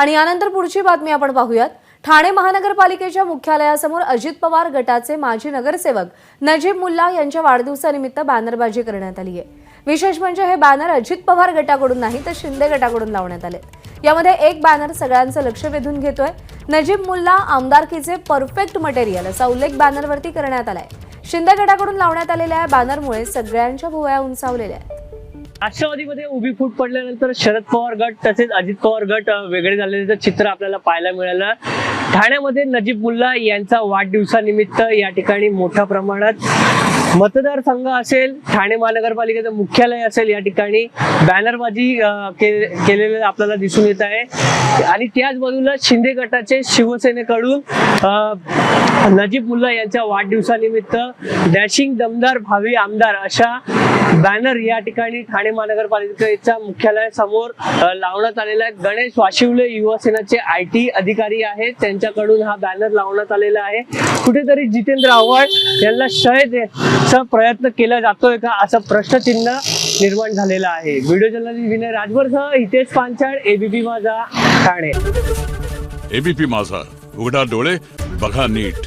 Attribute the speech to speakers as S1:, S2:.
S1: आणि यानंतर पुढची बातमी आपण पाहूयात. ठाणे महानगरपालिकेच्या मुख्यालयासमोर अजित पवार गटाचे माजी नगरसेवक नजीब मुल्ला यांच्या वाढदिवसानिमित्त बॅनरबाजी करण्यात आली आहे. विशेष म्हणजे हे बॅनर अजित पवार गटाकडून नाही तर शिंदे गटाकडून लावण्यात आले. यामध्ये एक बॅनर सगळ्यांचं लक्ष वेधून घेतोय. नजीब मुल्ला आमदारकीचे परफेक्ट मटेरियल असा उल्लेख बॅनरवरती करण्यात आलाय. शिंदे गटाकडून लावण्यात आलेल्या या बॅनरमुळे सगळ्यांच्या भुवया उंचावलेल्या आहेत.
S2: राष्ट्रवादीमध्ये उभी फूट पडल्यानंतर शरद पवार गट तसेच अजित पवार गट वेगळे झालेलं चित्र आपल्याला पाहायला मिळालं. ठाण्यामध्ये नजीब मुल्ला यांचा वाढदिवसानिमित्त या ठिकाणी मोठ्या प्रमाणात मतदारसंघ असेल ठाणे महानगरपालिकेचं मुख्यालय असेल या ठिकाणी बॅनरबाजी अ, के- आपल्याला दिसून येत आहे. आणि त्याच बाजूला शिंदे गटाचे शिवसेनेकडून नजीब मुल्ला यांच्या वाढदिवसानिमित्त डॅशिंग दमदार भावी आमदार अशा बॅनर या ठिकाणी ठाणे महानगरपालिकेच्या मुख्यालयासमोर लावण्यात आलेला आहे. गणेश वाशिवले युवा सेनाचे आय टी अधिकारी आहेत. त्यांच्याकडून हा बॅनर लावण्यात आलेला आहे. कुठेतरी जितेंद्र आव्हाड यांना शय चा प्रयत्न केला जातोय का? असं प्रश्नचिन्ह निर्माण झालेलं आहे. व्हिडिओ जर्नलिस्ट विनय राजभरसह हितेश पांचाळ एबीपी माझा ठाणे.
S3: एबीपी माझा. उघडा डोळे बघा नीट.